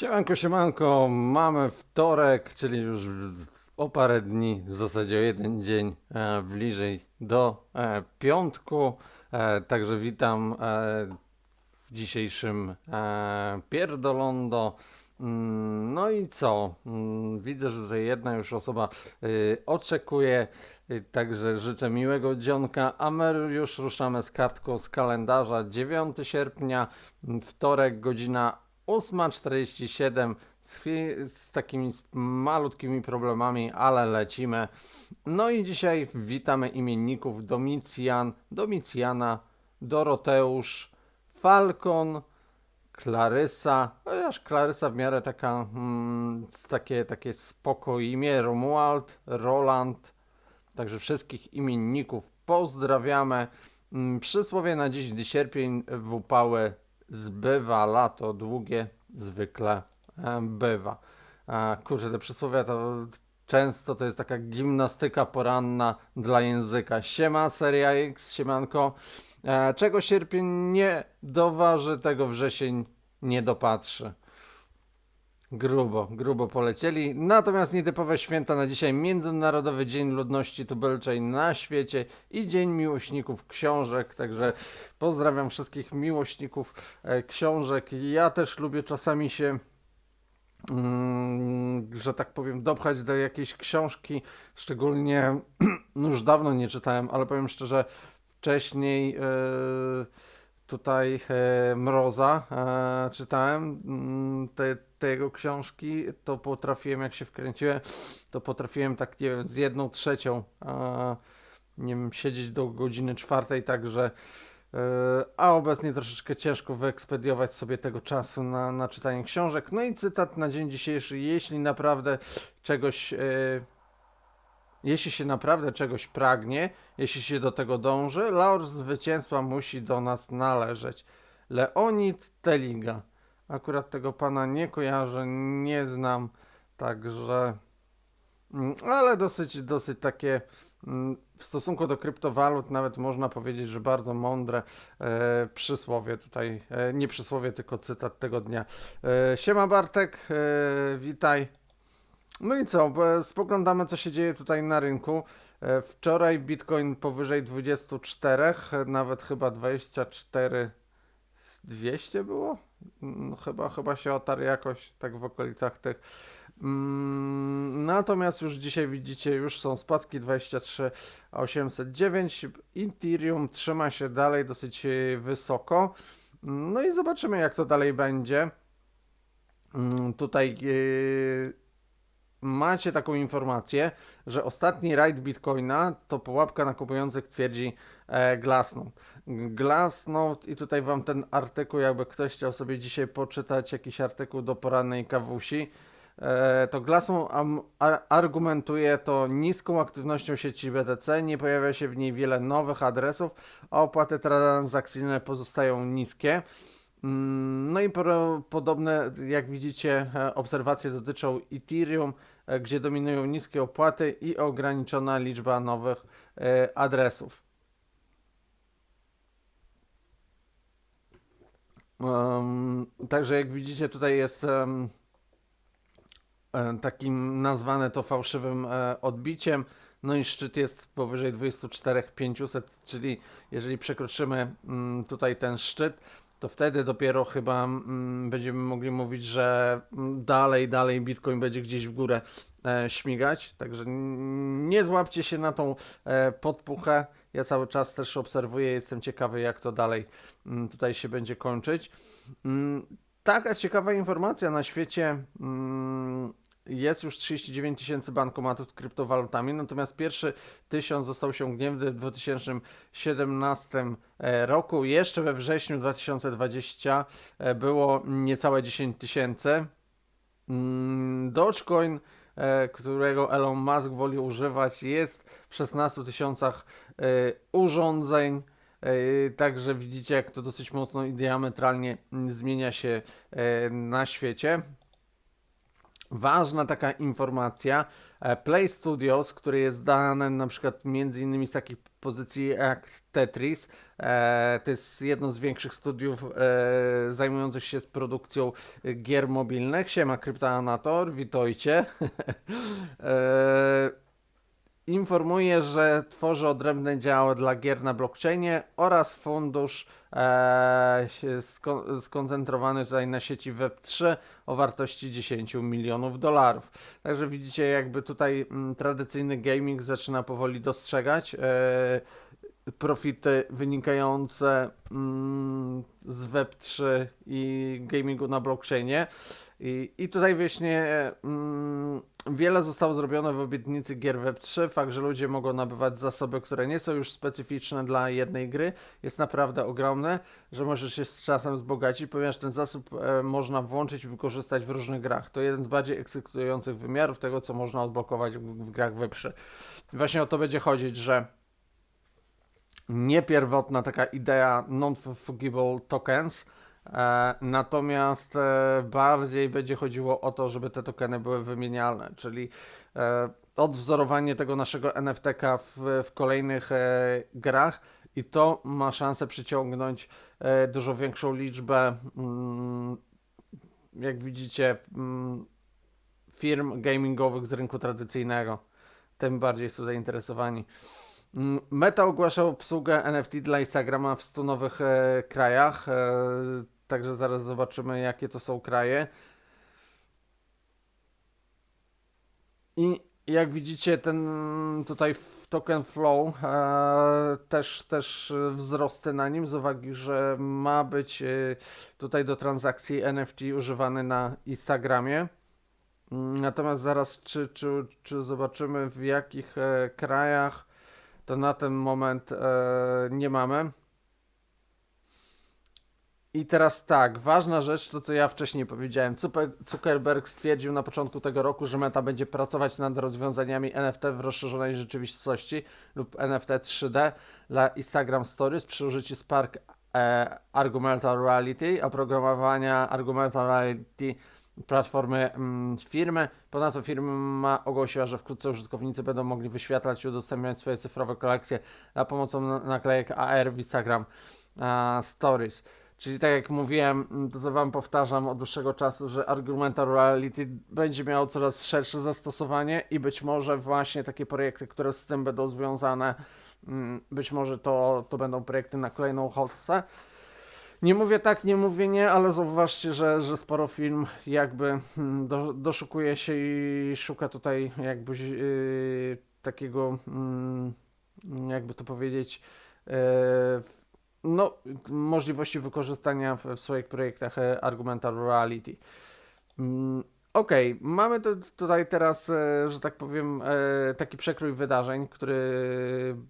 Siemanko, siemanko, mamy wtorek, czyli już o parę dni, w zasadzie o jeden dzień e, bliżej do e, piątku. E, także witam e, w dzisiejszym e, Pierdolondo. Mm, No i co? Mm, Widzę, że tutaj jedna już osoba y, oczekuje, y, także życzę miłego dzionka, a my już ruszamy z kartką z kalendarza 9 sierpnia, wtorek, godzina 8.47 z, z takimi malutkimi problemami, ale lecimy. No i dzisiaj witamy imienników Domicjan, Domicjana, Doroteusz, Falcon, Klarysa, chociaż Klarysa w miarę taka, mm, takie, takie spoko imię, Romuald, Roland, także wszystkich imienników pozdrawiamy. Mm, Przysłowie na dziś, gdy sierpień w upały zbywa, lato długie zwykle e, bywa. A, kurczę, te przysłowia to często to jest taka gimnastyka poranna dla języka. Siema, seria X, siemanko. E, czego sierpień nie doważy, tego wrzesień nie dopatrzy. Grubo, grubo polecieli. Natomiast nietypowe święta na dzisiaj Międzynarodowy Dzień Ludności Tubylczej na świecie i Dzień Miłośników Książek. Także pozdrawiam wszystkich miłośników e, książek. Ja też lubię czasami się, mm, że tak powiem, dopchać do jakiejś książki. Szczególnie, no już dawno nie czytałem, ale powiem szczerze, wcześniej. e, tutaj e, Mroza e, czytałem mm, te, te jego książki, to potrafiłem, jak się wkręciłem, to potrafiłem tak, nie wiem, z jedną trzecią, e, nie wiem, siedzieć do godziny czwartej, także e, a obecnie troszeczkę ciężko wyekspediować sobie tego czasu na, na czytanie książek. No i cytat na dzień dzisiejszy, jeśli naprawdę czegoś... E, jeśli się naprawdę czegoś pragnie, jeśli się do tego dąży, laur zwycięstwa musi do nas należeć. Leonid Teliga. Akurat tego pana nie kojarzę, nie znam, także. mm, Ale dosyć, dosyć takie mm, w stosunku do kryptowalut, nawet można powiedzieć, że bardzo mądre e, przysłowie tutaj. E, nie przysłowie, tylko cytat tego dnia. E, siema Bartek, e, witaj. No i co, spoglądamy co się dzieje tutaj na rynku. E, Wczoraj Bitcoin powyżej 24, e, nawet chyba 24 200 było? Mm, Chyba, chyba się otarł jakoś tak w okolicach tych. Mm, Natomiast już dzisiaj widzicie, już są spadki 23 809. Ethereum trzyma się dalej dosyć e, wysoko. Mm, No i zobaczymy jak to dalej będzie. Tutaj e, macie taką informację, że ostatni rajd Bitcoina to pułapka na kupujących twierdzi Glassnode. Glassnode i tutaj wam ten artykuł, jakby ktoś chciał sobie dzisiaj poczytać jakiś artykuł do porannej kawusi, e, to Glassnode argumentuje to niską aktywnością sieci BTC, nie pojawia się w niej wiele nowych adresów, a opłaty transakcyjne pozostają niskie. Mm, No i podobne, jak widzicie, e, obserwacje dotyczą Ethereum, e, gdzie dominują niskie opłaty i ograniczona liczba nowych adresów. Em, Także jak widzicie, tutaj jest e, takim nazwane to fałszywym e, odbiciem. No i szczyt jest powyżej 24 500, czyli jeżeli przekroczymy mm, tutaj ten szczyt, to wtedy dopiero chyba mm, będziemy mogli mówić, że mm, dalej, dalej Bitcoin będzie gdzieś w górę e, śmigać. Także nie złapcie się na tą e, podpuchę. Ja cały czas też obserwuję, jestem ciekawy, jak to dalej mm, tutaj się będzie kończyć. Mm, Taka ciekawa informacja na świecie. mm, Jest już 39 tysięcy bankomatów z kryptowalutami, natomiast pierwszy tysiąc został osiągnięty w 2017 e, roku. Jeszcze we wrześniu 2020 e, było niecałe 10 tysięcy. Dogecoin, którego Elon Musk woli używać, jest w 16 tysiącach e, urządzeń. E, Także widzicie, jak to dosyć mocno i diametralnie zmienia się e, na świecie. Ważna taka informacja, e, Play Studios, który jest dane na przykład między innymi z takich pozycji jak Tetris. E, to jest jedno z większych studiów e, zajmujących się z produkcją gier mobilnych. Siema Kryptoanator, witajcie. e, informuje, że tworzy odrębne działo dla gier na blockchainie oraz fundusz e, sko- skoncentrowany tutaj na sieci Web3 o wartości 10 milionów dolarów. Także widzicie, jakby tutaj mm, tradycyjny gaming zaczyna powoli dostrzegać e, profity wynikające mm, z Web3 i gamingu na blockchainie. I, i tutaj właśnie mm, wiele zostało zrobione w obietnicy gier Web3. Fakt, że ludzie mogą nabywać zasoby, które nie są już specyficzne dla jednej gry, jest naprawdę ogromny, że możesz się z czasem wzbogacić, ponieważ ten zasób e, można włączyć i wykorzystać w różnych grach. To jeden z bardziej ekscytujących wymiarów tego, co można odblokować w, w grach Web3. I właśnie o to będzie chodzić, że nie pierwotna taka idea non-fungible tokens, natomiast e, bardziej będzie chodziło o to, żeby te tokeny były wymienialne, czyli e, odwzorowanie tego naszego NFT-ka w, w kolejnych e, grach i to ma szansę przyciągnąć e, dużo większą liczbę, mm, jak widzicie, mm, firm gamingowych z rynku tradycyjnego. Tym bardziej są zainteresowani. Mm, Meta ogłasza obsługę NFT dla Instagrama w 100 nowych e, krajach, e, także zaraz zobaczymy, jakie to są kraje. I jak widzicie, ten tutaj token flow e, też, też wzrosty na nim, z uwagi, że ma być e, tutaj do transakcji NFT używany na Instagramie. Mm, Natomiast zaraz, czy, czy, czy zobaczymy w jakich e, krajach to na ten moment nie mamy. I teraz tak, ważna rzecz, to co ja wcześniej powiedziałem. Zuckerberg stwierdził na początku tego roku, że Meta będzie pracować nad rozwiązaniami NFT w rozszerzonej rzeczywistości lub NFT 3D dla Instagram Stories przy użyciu Spark e, Argumental Reality, oprogramowania Argumental Reality platformy mm, firmy. Ponadto firma ogłosiła, że wkrótce użytkownicy będą mogli wyświetlać i udostępniać swoje cyfrowe kolekcje za pomocą na- naklejek AR w Instagram a, Stories. Czyli tak jak mówiłem, mm, to co Wam powtarzam od dłuższego czasu, że Argumental Reality będzie miało coraz szersze zastosowanie i być może właśnie takie projekty, które z tym będą związane, mm, być może to, to będą projekty na kolejną Hotce. Nie mówię tak, nie mówię nie, ale zauważcie, że, że sporo film jakby mm, do, doszukuje się i szuka tutaj jakby yy, takiego, mm, jakby to powiedzieć, yy, no, możliwości wykorzystania w, w swoich projektach e, Argumental Reality. Mm, Okej, mamy tu, tutaj teraz, e, że tak powiem, e, taki przekrój wydarzeń, który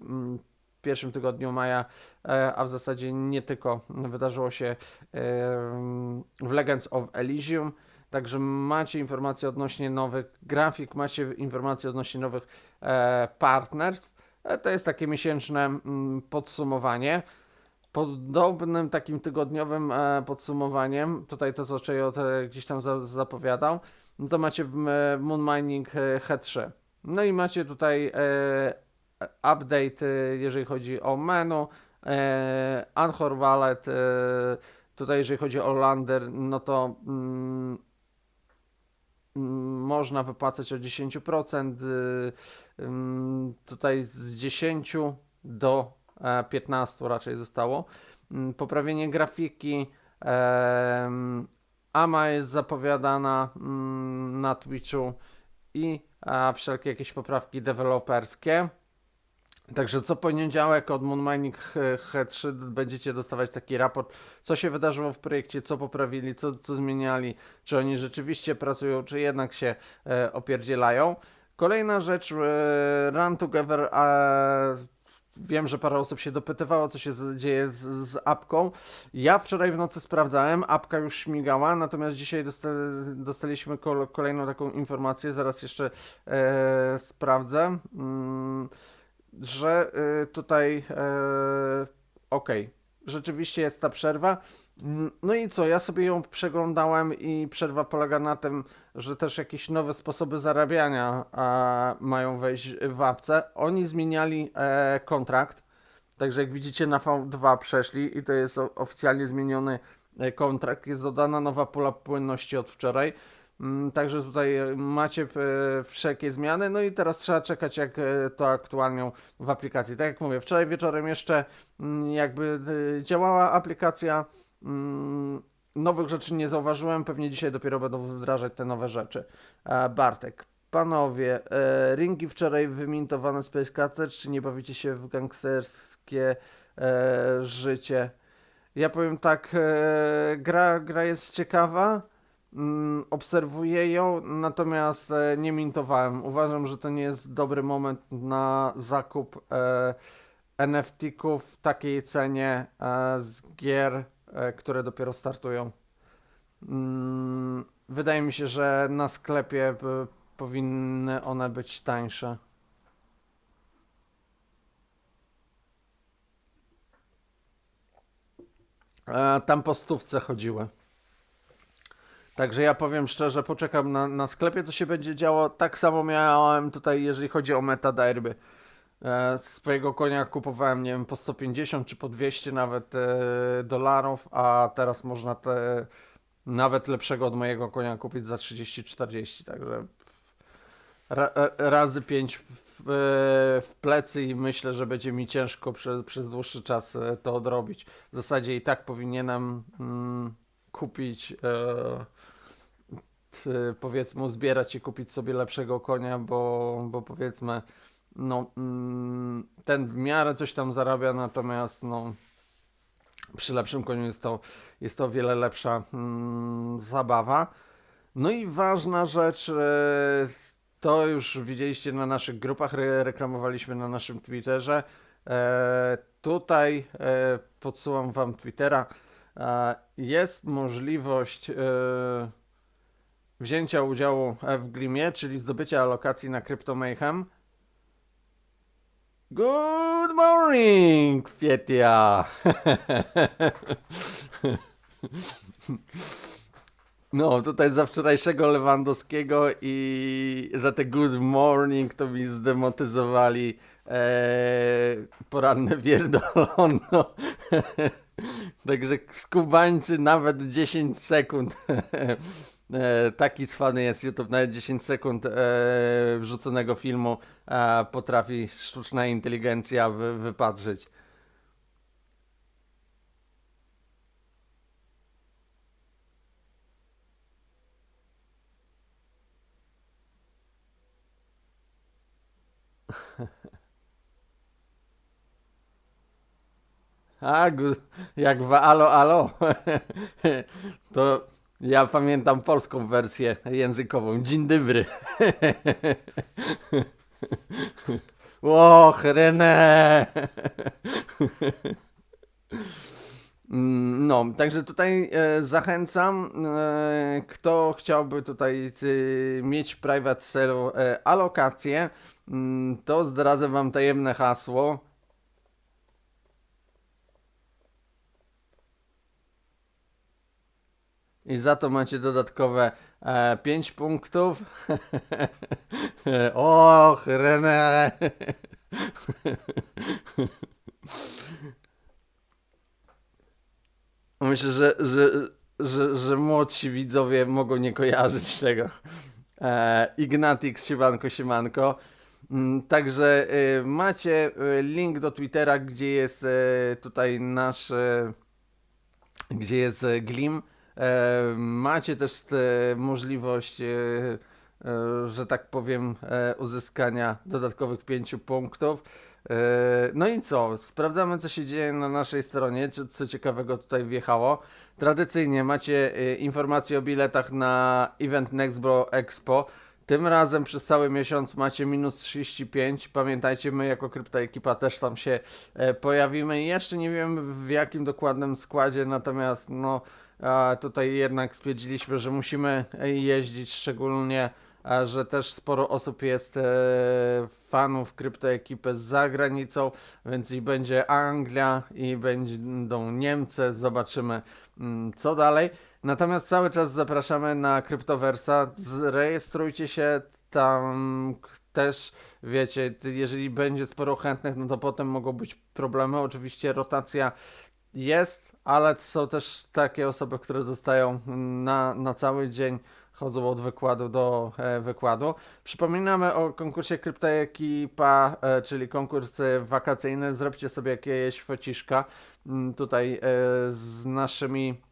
mm, w pierwszym tygodniu maja, a w zasadzie nie tylko, wydarzyło się w Legends of Elysium. Także macie informacje odnośnie nowych grafik, macie informacje odnośnie nowych partnerstw. To jest takie miesięczne mm, podsumowanie. Podobnym takim tygodniowym e, podsumowaniem, tutaj to co Cheyot gdzieś tam za, zapowiadał, no to macie Moon Mining e, H3. No i macie tutaj e, update, jeżeli chodzi o menu, Anchor Wallet, tutaj jeżeli chodzi o Lander, no to mm, mm, można wypłacać o 10%, y, ym, tutaj z 10 do 15 raczej zostało. Mm, Poprawienie grafiki, AMA jest zapowiadana mm, na Twitchu i wszelkie jakieś poprawki deweloperskie. Także co poniedziałek od Moon Mining H- H3 będziecie dostawać taki raport, co się wydarzyło w projekcie, co poprawili, co, co zmieniali, czy oni rzeczywiście pracują, czy jednak się e, opierdzielają. Kolejna rzecz, e, Run Together, e, wiem, że parę osób się dopytywało, co się dzieje z, z apką. Ja wczoraj w nocy sprawdzałem, apka już śmigała, natomiast dzisiaj dosta, dostaliśmy kol, kolejną taką informację, zaraz jeszcze e, sprawdzę. Mm, że y, tutaj y, okej, rzeczywiście jest ta przerwa. Mm, No i co, ja sobie ją przeglądałem i przerwa polega na tym, że też jakieś nowe sposoby zarabiania e, mają wejść w apce. Oni zmieniali e, kontrakt, także jak widzicie na V2 przeszli i to jest oficjalnie zmieniony e, kontrakt, jest dodana nowa pula płynności od wczoraj. Mm, Także tutaj e, macie e, wszelkie zmiany, no i teraz trzeba czekać, jak e, to aktualnią w aplikacji. Tak jak mówię, wczoraj wieczorem jeszcze mm, jakby działała aplikacja. mm, Nowych rzeczy nie zauważyłem, pewnie dzisiaj dopiero będą wdrażać te nowe rzeczy. Bartek, panowie, ringi wczoraj wymintowane Space Cottage, czy nie bawicie się w gangsterskie życie? Ja powiem tak, gra, gra jest ciekawa. Mm, obserwuję ją, natomiast e, nie mintowałem. Uważam, że to nie jest dobry moment na zakup e, NFT-ków w takiej cenie e, z gier, e, które dopiero startują. Mm, wydaje mi się, że na sklepie p- powinny one być tańsze. E, tam po stówce chodziły. Także ja powiem szczerze, poczekam na, na sklepie, co się będzie działo. Tak samo miałem tutaj, jeżeli chodzi o metaderby. E, swojego konia kupowałem, nie wiem, po 150 czy po 200 nawet e, dolarów, a teraz można te nawet lepszego od mojego konia kupić za 30-40, także ra, e, razy 5 w, w plecy i myślę, że będzie mi ciężko przez, przez dłuższy czas e, to odrobić. W zasadzie i tak powinienem mm, kupić e, powiedzmy zbierać i kupić sobie lepszego konia, bo, bo powiedzmy no mm, ten w miarę coś tam zarabia, natomiast no przy lepszym koniu jest to, jest to o wiele lepsza mm, zabawa. No i ważna rzecz, e, to już widzieliście na naszych grupach, re reklamowaliśmy na naszym Twitterze. E, tutaj e, podsyłam Wam Twittera. E, jest możliwość e, wzięcia udziału w Glimie, czyli zdobycia alokacji na Crypto Mayhem. Good morning, Kwietia! No, tutaj za wczorajszego Lewandowskiego i za te good morning to mi zdemotyzowali e, poranne pierdolono. Także skubańcy nawet 10 sekund. E, taki cwany jest YouTube, nawet 10 sekund e, wrzuconego filmu e, potrafi sztuczna inteligencja wy, wypatrzyć. A, jak w Alo Alo. To ja pamiętam polską wersję językową. Dzień dobry. Och, René. Mm, No, także tutaj e, zachęcam, e, kto chciałby tutaj mieć private celu e, alokację, mm, to zdradzę wam tajemne hasło. I za to macie dodatkowe e, 5 punktów. Och, René. Myślę, że, że, że, że młodsi widzowie mogą nie kojarzyć tego. E, Ignatix, siemanko, siemanko. Mm, Także e, macie e, link do Twittera, gdzie jest e, tutaj nasz, gdzie jest Glim. E, Macie też możliwość, e, e, że tak powiem, uzyskania dodatkowych 5 punktów. No i co? Sprawdzamy, co się dzieje na naszej stronie, co, co ciekawego tutaj wjechało. Tradycyjnie macie informacje o biletach na event Nextbro Expo. Tym razem przez cały miesiąc macie minus 35. Pamiętajcie, my jako kryptoekipa też tam się pojawimy. Jeszcze nie wiem w jakim dokładnym składzie, natomiast no tutaj jednak stwierdziliśmy, że musimy jeździć szczególnie że też sporo osób jest e, fanów kryptoekipy za granicą, więc i będzie Anglia, i będą Niemcy, zobaczymy mm, co dalej. Natomiast cały czas zapraszamy na Kryptowersa, rejestrujcie się tam też, wiecie, jeżeli będzie sporo chętnych, no to potem mogą być problemy. Oczywiście rotacja jest, ale są też takie osoby, które zostają na, na cały dzień, chodzą od wykładu do e, wykładu. Przypominamy o konkursie Kryptoekipa, e, czyli konkurs e, wakacyjny. Zróbcie sobie jakieś fociszka mm, tutaj e, z naszymi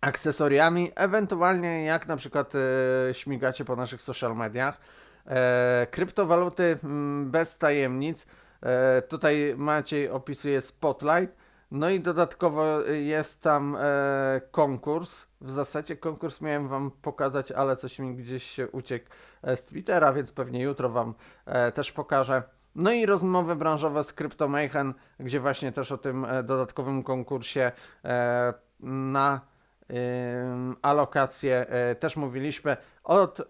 akcesoriami, ewentualnie jak na przykład e, śmigacie po naszych social mediach. E, kryptowaluty mm, bez tajemnic. E, tutaj Maciej opisuje Spotlight. No i dodatkowo y, jest tam e, konkurs. W zasadzie konkurs miałem Wam pokazać, ale coś mi gdzieś się uciekł e, z Twittera, więc pewnie jutro Wam e, też pokażę. No i rozmowy branżowe z CryptoMayhem, gdzie właśnie też o tym e, dodatkowym konkursie e, na ym, alokację e, też mówiliśmy. Od e,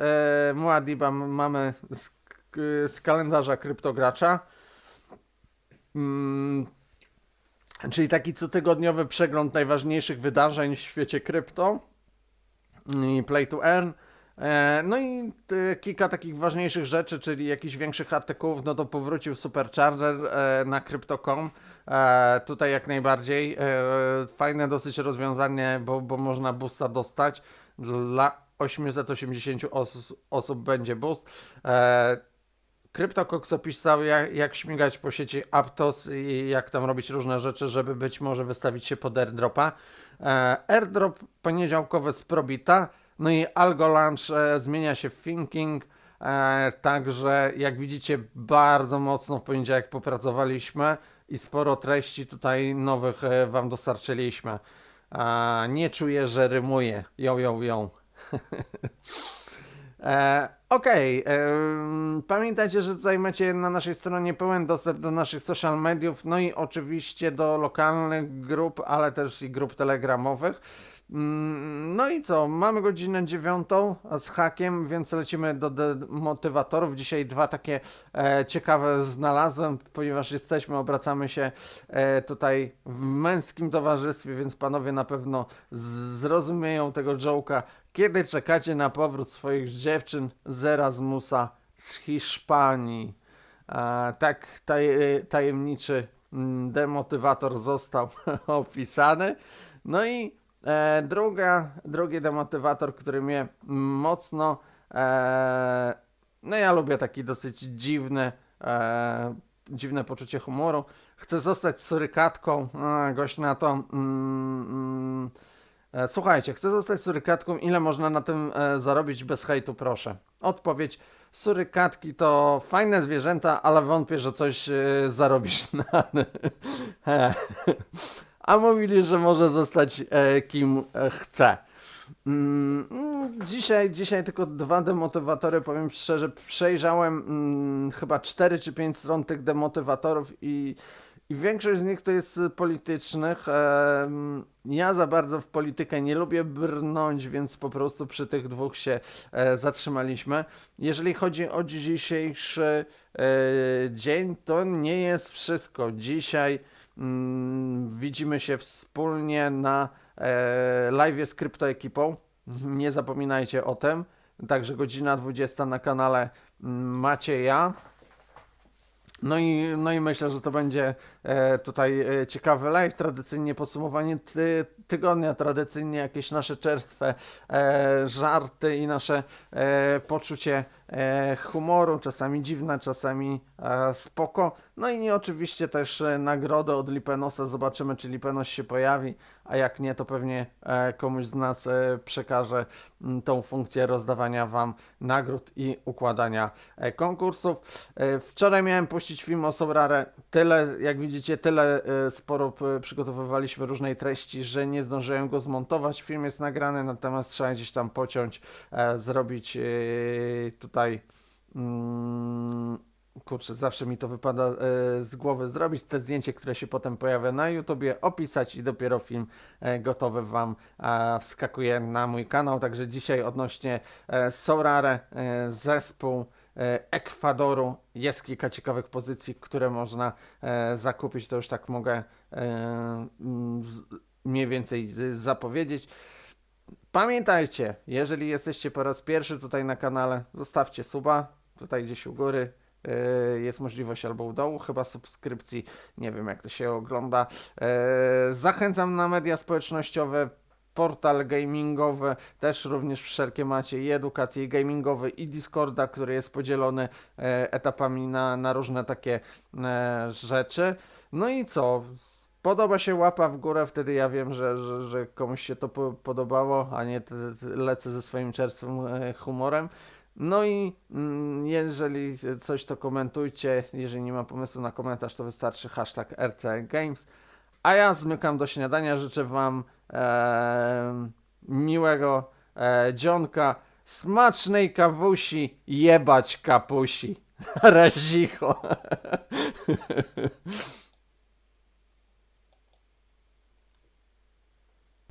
Muadiba mamy z, z kalendarza kryptogracza. Mm, czyli taki cotygodniowy przegląd najważniejszych wydarzeń w świecie krypto i play to earn. E, No i e, kilka takich ważniejszych rzeczy, czyli jakichś większych artykułów, no to powrócił Supercharger e, na Crypto.com. Tutaj jak najbardziej. Fajne dosyć rozwiązanie, bo, bo można boosta dostać. Dla 880 os- osób będzie boost. CryptoCox opisał, jak, jak śmigać po sieci Aptos i jak tam robić różne rzeczy, żeby być może wystawić się pod airdropa. E, airdrop poniedziałkowy z Probita, no i Algo Launch e, zmienia się w Thinking, e, także jak widzicie bardzo mocno w poniedziałek popracowaliśmy i sporo treści tutaj nowych Wam dostarczyliśmy. Nie czuję, że rymuję. Ją, ją, ją. E, Okej, em, pamiętajcie, że tutaj macie na naszej stronie pełen dostęp do naszych social mediów, no i oczywiście do lokalnych grup, ale też i grup telegramowych. Mm, No i co, mamy godzinę dziewiątą z hakiem, więc lecimy do demotywatorów. Dzisiaj dwa takie e, ciekawe znalazłem, ponieważ jesteśmy, obracamy się e, tutaj w męskim towarzystwie, więc panowie na pewno zrozumieją tego joke'a. Kiedy czekacie na powrót swoich dziewczyn z Erasmusa z Hiszpanii? E, tak taj, tajemniczy mm, demotywator został opisany. No i e, druga, drugi demotywator, który mnie mocno. E, no ja lubię taki dosyć dziwny, e, dziwne poczucie humoru. Chcę zostać surykatką. A, gość na to. Mm, mm, E, Słuchajcie, chcę zostać surykatką. Ile można na tym e, zarobić bez hejtu, proszę? Odpowiedź. Surykatki to fajne zwierzęta, ale wątpię, że coś e, zarobisz na. A mówili, że może zostać e, kim e, chce. Mm, mm, dzisiaj, dzisiaj tylko dwa demotywatory, powiem szczerze, przejrzałem mm, chyba 4 czy 5 stron tych demotywatorów i, i większość z nich to jest politycznych. Em, ja za bardzo w politykę nie lubię brnąć, więc po prostu przy tych dwóch się e, zatrzymaliśmy. Jeżeli chodzi o dzisiejszy e, dzień, to nie jest wszystko. Dzisiaj mm, widzimy się wspólnie na e, live z kryptoekipą. Nie zapominajcie o tym. Także godzina 20 na kanale mm, Macieja. No i, no i myślę, że to będzie e, tutaj e, ciekawy live, tradycyjnie podsumowanie tygodnia, tradycyjnie jakieś nasze czerstwe e, żarty i nasze e, poczucie e, humoru, czasami dziwne, czasami e, spoko. No i oczywiście też e, nagrodę od Lipenosa, zobaczymy czy Lipenos się pojawi, a jak nie, to pewnie e, komuś z nas e, przekaże m, tą funkcję rozdawania Wam nagród i układania e, konkursów. E, Wczoraj miałem puścić film o Sobrare. Tyle, jak widzicie, tyle e, sporo przygotowywaliśmy różnej treści, że nie zdążyłem go zmontować. Film jest nagrany, natomiast trzeba gdzieś tam pociąć, e, zrobić e, tutaj mm, kurczę, zawsze mi to wypada e, z głowy zrobić, te zdjęcie, które się potem pojawia na YouTubie, opisać i dopiero film e, gotowy Wam e, wskakuje na mój kanał. Także dzisiaj odnośnie e, Sorare, e, zespół e, Ekwadoru, jest kilka ciekawych pozycji, które można e, zakupić, to już tak mogę e, mniej więcej z- zapowiedzieć. Pamiętajcie, jeżeli jesteście po raz pierwszy tutaj na kanale, zostawcie suba, tutaj gdzieś u góry. Yy, Jest możliwość albo u dołu, chyba subskrypcji, nie wiem jak to się ogląda. Yy, Zachęcam na media społecznościowe, portal gamingowy, też również wszelkie macie i edukację, i i Discorda, który jest podzielony etapami na, na różne takie rzeczy. No i co? Podoba się łapa w górę, wtedy ja wiem, że, że, że komuś się to po, podobało, a nie lecę ze swoim czerstwym e, humorem. No i mm, jeżeli coś to komentujcie, jeżeli nie ma pomysłu na komentarz, to wystarczy hashtag RC Games. A ja zmykam do śniadania, życzę Wam em, miłego e, dzionka, smacznej kawusi, jebać kapusi. Razicho.